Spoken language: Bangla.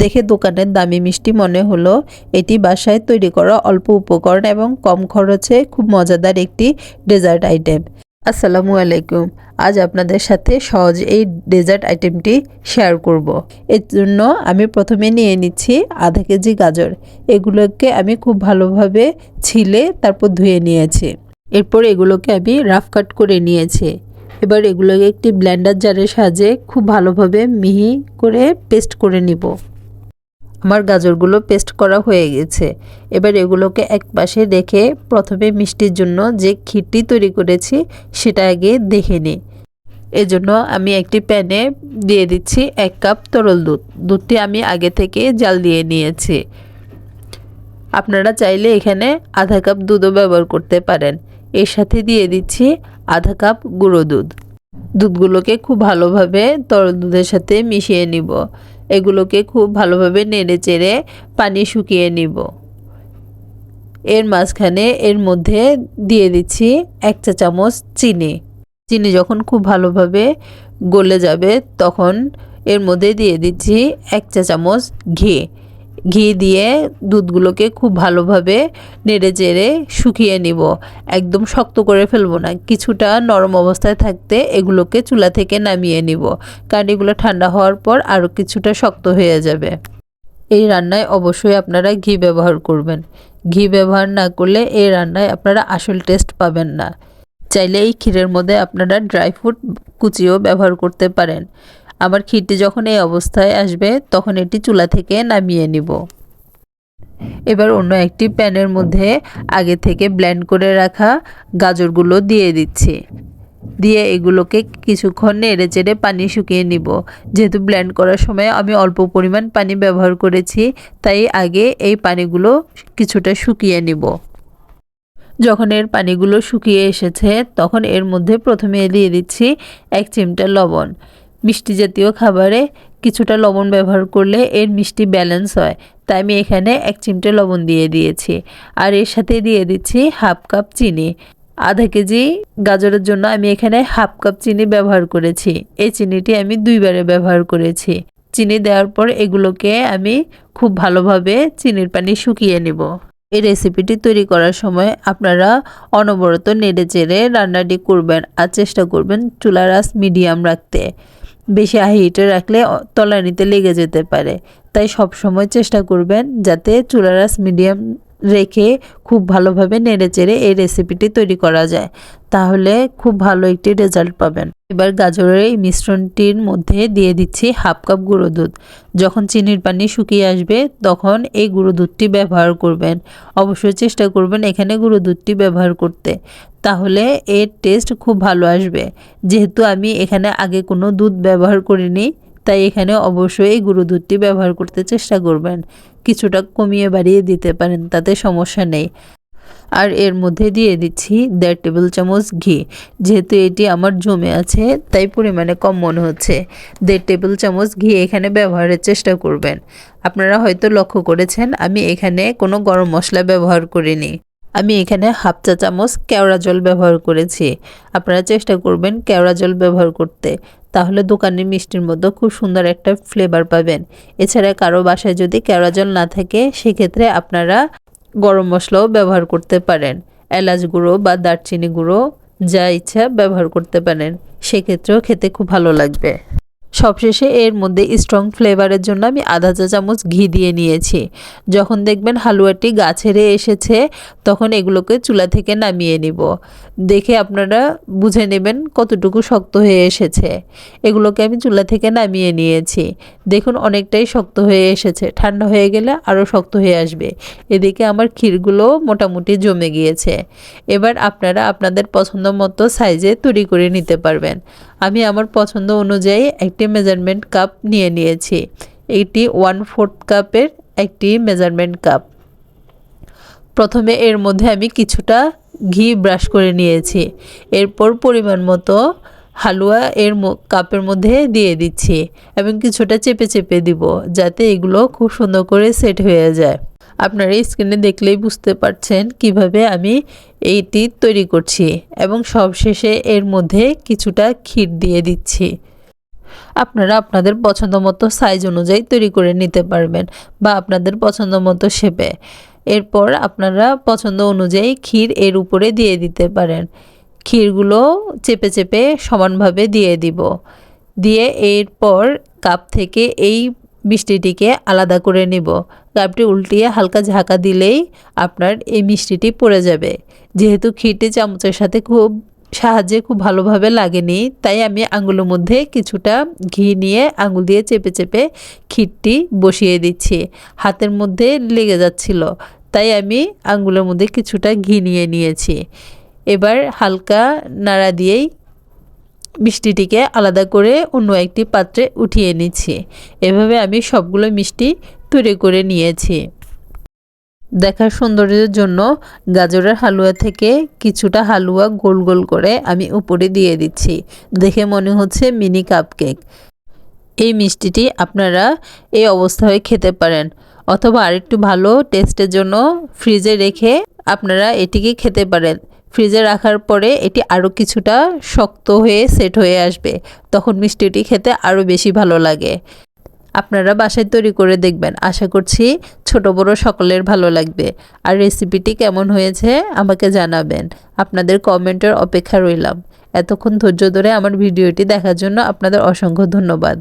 দেখে দোকানের দামি মিষ্টি মনে হলো, এটি বাসায় তৈরি করা অল্প উপকরণ এবং কম খরচে খুব মজাদার একটি ডেজার্ট আইটেম। আসসালামু আলাইকুম। আজ আপনাদের সাথে সহজ এই ডেজার্ট আইটেমটি শেয়ার করব। এর জন্য আমি প্রথমে নিয়ে নিচ্ছি আধা কেজি গাজর। এগুলোকে আমি খুব ভালোভাবে ছিলে তারপর ধুয়ে নিয়েছি। এরপর এগুলোকে আমি রাফ কাট করে নিয়েছি। এবার এগুলোকে একটি ব্লেন্ডার জারের সাহায্যে খুব ভালোভাবে মিহি করে পেস্ট করে নিব। আমার গাজরগুলো পেস্ট করা হয়ে গেছে। এবার এগুলোকে এক পাশে রেখে প্রথমে মিষ্টির জন্য যে ক্ষীরটি তৈরি করেছি, সেটা আগে দেখে নিই এজন্য আমি একটি প্যানে দিয়ে দিচ্ছি এক কাপ তরল দুধ। দুধটি আমি আগে থেকে জাল দিয়ে নিয়েছি। আপনারা চাইলে এখানে আধা কাপ দুধও ব্যবহার করতে পারেন। এর সাথে দিয়ে দিচ্ছি আধা কাপ গুঁড়ো দুধ। দুধগুলোকে খুব ভালোভাবে তরল দুধের সাথে মিশিয়ে নিব। এগুলোকে খুব ভালোভাবে নেড়ে চেড়ে পানি শুকিয়ে নিব। এর মাঝখানে এর মধ্যে দিয়ে দিচ্ছি এক চা চামচ চিনি। চিনি যখন খুব ভালোভাবে গলে যাবে তখন এর মধ্যে দিয়ে দিচ্ছি এক চা চামচ ঘি। ঘি দিয়ে দুধগুলোকে খুব ভালোভাবে নেড়ে চেড়ে শুকিয়ে নিব। একদম শক্ত করে ফেলব না, কিছুটা নরম অবস্থায় থাকতে এগুলোকে চুলা থেকে নামিয়ে নিব। কারণ এগুলো ঠান্ডা হওয়ার পর আরও কিছুটা শক্ত হয়ে যাবে। এই রান্নায় অবশ্যই আপনারা ঘি ব্যবহার করবেন। ঘি ব্যবহার না করলে এই রান্নায় আপনারা আসল টেস্ট পাবেন না। চাইলে এই ক্ষীরের মধ্যে আপনারা ড্রাই ফ্রুট কুচিও ব্যবহার করতে পারেন। আমার ক্ষীরটি যখন এই অবস্থায় আসবে, তখন এটি চুলা থেকে নামিয়ে নিব। এবার অন্য একটি প্যানের মধ্যে আগে থেকে ব্ল্যান্ড করে রাখা গাজরগুলো দিয়ে দিচ্ছি। দিয়ে এগুলোকে কিছুক্ষণ নেড়ে চেড়ে পানি শুকিয়ে নিব। যেহেতু ব্ল্যান্ড করার সময় আমি অল্প পরিমাণ পানি ব্যবহার করেছি, তাই আগে এই পানিগুলো কিছুটা শুকিয়ে নিব। যখন এর পানিগুলো শুকিয়ে এসেছে, তখন এর মধ্যে প্রথমে দিয়ে দিচ্ছি এক চিমটা লবণ। মিষ্টি জাতীয় খাবারে কিছুটা লবণ ব্যবহার করলে এর মিষ্টি ব্যালেন্স হয়। তাই আমি এখানে এক চিমটে লবণ দিয়ে দিয়েছি। আর এর সাথে দিয়ে দিচ্ছি হাফ কাপ চিনি। আধা কেজি গাজরের জন্য আমি এখানে হাফ কাপ চিনি ব্যবহার করেছি। এই চিনিটি আমি দুইবারে ব্যবহার করেছি। চিনি দেওয়ার পর এগুলোকে আমি খুব ভালোভাবে চিনির পানি শুকিয়ে নেব। এই রেসিপিটি তৈরি করার সময় আপনারা অনবরত নেড়ে চেড়ে রান্নাটি করবেন আর চেষ্টা করবেন চুলার আস মিডিয়াম রাখতে। বেশি হিটে রাখলে তলানিতে লেগে যেতে পারে। তাই সব সময় চেষ্টা করবেন যাতে চুলারাস মিডিয়াম রেখে খুব ভালোভাবে নেড়ে চেড়ে এই রেসিপিটি তৈরি করা যায়। তাহলে খুব ভালো একটি রেজাল্ট পাবেন। এবার গাজরের এই মিশ্রণটির মধ্যে দিয়ে দিচ্ছি হাফ কাপ গুঁড়ো দুধ। যখন চিনির পানি শুকিয়ে আসবে, তখন এই গুঁড়ো দুধটি ব্যবহার করবেন। অবশ্যই চেষ্টা করবেন এখানে গুঁড়ো দুধটি ব্যবহার করতে। তাহলে এর টেস্ট খুব ভালো আসবে। যেহেতু আমি এখানে আগে কোনো দুধ ব্যবহার করিনি তাই এখানে অবশ্যই এই গুঁড়ো দুধটি ব্যবহার করতে চেষ্টা করবেন। কিছুটা কমিয়ে বাড়িয়ে দিতে পারেন, তাতে সমস্যা নেই। আর এর মধ্যে দিয়ে দিচ্ছি দেড় টেবিল চামচ ঘি। যেহেতু এটি আমার জমে আছে, তাই পরিমাণে কম মনে হচ্ছে। দেড় টেবিল চামচ ঘি এখানে ব্যবহারের চেষ্টা করবেন। আপনারা হয়তো লক্ষ্য করেছেন, আমি এখানে কোনো গরম মশলা ব্যবহার করিনি। আমি এখানে হাফ চা চামচ কেওড়া জল ব্যবহার করেছি। আপনারা চেষ্টা করবেন কেওড়া জল ব্যবহার করতে। তাহলে দোকানের মিষ্টির মধ্যে খুব সুন্দর একটা ফ্লেভার পাবেন। এছাড়া কারও বাসায় যদি কেওড়া জল না থাকে, সেক্ষেত্রে আপনারা গরম মশলাও ব্যবহার করতে পারেন। এলাচ গুঁড়ো বা দারচিনি গুঁড়ো যা ইচ্ছা ব্যবহার করতে পারেন। সেক্ষেত্রেও খেতে খুব ভালো লাগবে। সবশেষে এর মধ্যে স্ট্রং ফ্লেভারের জন্য আমি আধা চা চামচ ঘি দিয়ে নিয়েছি। যখন দেখবেন হালুয়াটি গা ছেড়ে এসেছে তখন এগুলোকে চুলা থেকে নামিয়ে নিব। দেখে আপনারা বুঝে নেবেন কতটুকু শক্ত হয়ে এসেছে। এগুলোকে আমি চুলা থেকে নামিয়ে নিয়েছি। দেখুন অনেকটাই শক্ত হয়ে এসেছে। ঠান্ডা হয়ে গেলে আরও শক্ত হয়ে আসবে। এদিকে আমার ক্ষীরগুলো মোটামুটি জমে গিয়েছে। এবার আপনারা আপনাদের পছন্দ মতো সাইজে তৈরি করে নিতে পারবেন। আমি আমার পছন্দ অনুযায়ী একটি মেজারমেন্ট কাপ নিয়ে নিয়েছি। এটি ওয়ান ফোর্থ কাপের একটি মেজারমেন্ট কাপ। প্রথমে এর মধ্যে আমি কিছুটা ঘি ব্রাশ করে নিয়েছি। এরপর পরিমাণ মতো হালুয়া এর কাপের মধ্যে দিয়ে দিচ্ছি এবং কিছুটা চেপে চেপে দিব যাতে এগুলো খুব সুন্দর করে সেট হয়ে যায়। আপনারা স্ক্রিনে দেখলেই বুঝতে পারছেন কীভাবে আমি এইটি তৈরি করছি এবং সবশেষে এর মধ্যে কিছুটা ক্ষীর দিয়ে দিচ্ছি। আপনারা আপনাদের পছন্দ মতো সাইজ অনুযায়ী তৈরি করে নিতে পারবেন বা আপনাদের পছন্দ মতো শেপে এরপর আপনারা পছন্দ অনুযায়ী ক্ষীর এর উপরে দিয়ে দিতে পারেন। ক্ষীরগুলো চেপে চেপে সমানভাবে দিয়ে দিব। দিয়ে এরপর কাপ থেকে এই মিষ্টিটিকে আলাদা করে নিব। কাপটি উল্টিয়ে হালকা ঝাঁকা দিলেই আপনার এই মিষ্টিটি পড়ে যাবে। যেহেতু ক্ষীরটি চামচের সাথে খুব সাহায্যে খুব ভালোভাবে লাগেনি। তাই আমি আঙুলের মধ্যে কিছুটা ঘি নিয়ে আঙুল দিয়ে চেপে চেপে ক্ষীরটি বসিয়ে দিচ্ছি। হাতের মধ্যে লেগে যাচ্ছিল। তাই আমি আঙুলের মধ্যে কিছুটা ঘি নিয়ে নিয়েছি। এবার হালকা নাড়া দিয়েই মিষ্টিটিকে আলাদা করে অন্য একটি পাত্রে উঠিয়ে নিচ্ছি। এভাবে আমি সবগুলো মিষ্টি তৈরি করে নিয়েছি। দেখার সৌন্দর্যের জন্য গাজরের হালুয়া থেকে কিছুটা হালুয়া গোল গোল করে আমি উপরে দিয়ে দিচ্ছি। দেখে মনে হচ্ছে মিনি কাপকেক। এই মিষ্টিটি আপনারা এই অবস্থায় খেতে পারেন অথবা আরেকটু ভালো টেস্টের জন্য ফ্রিজে রেখে আপনারা এটিকে খেতে পারেন। ফ্রিজে রাখার পরে এটি আরও কিছুটা শক্ত হয়ে সেট হয়ে আসবে। তখন মিষ্টিটি খেতে আরও বেশি ভালো লাগে। আপনারা বাসায় তৈরি করে দেখবেন। আশা করছি ছোট, বড় সকলের ভালো লাগবে। আর রেসিপিটি কেমন হয়েছে আমাকে জানাবেন। আপনাদের কমেন্টের অপেক্ষা রইলাম। এতক্ষণ ধৈর্য ধরে আমার ভিডিওটি দেখার জন্য আপনাদের অসংখ্য ধন্যবাদ।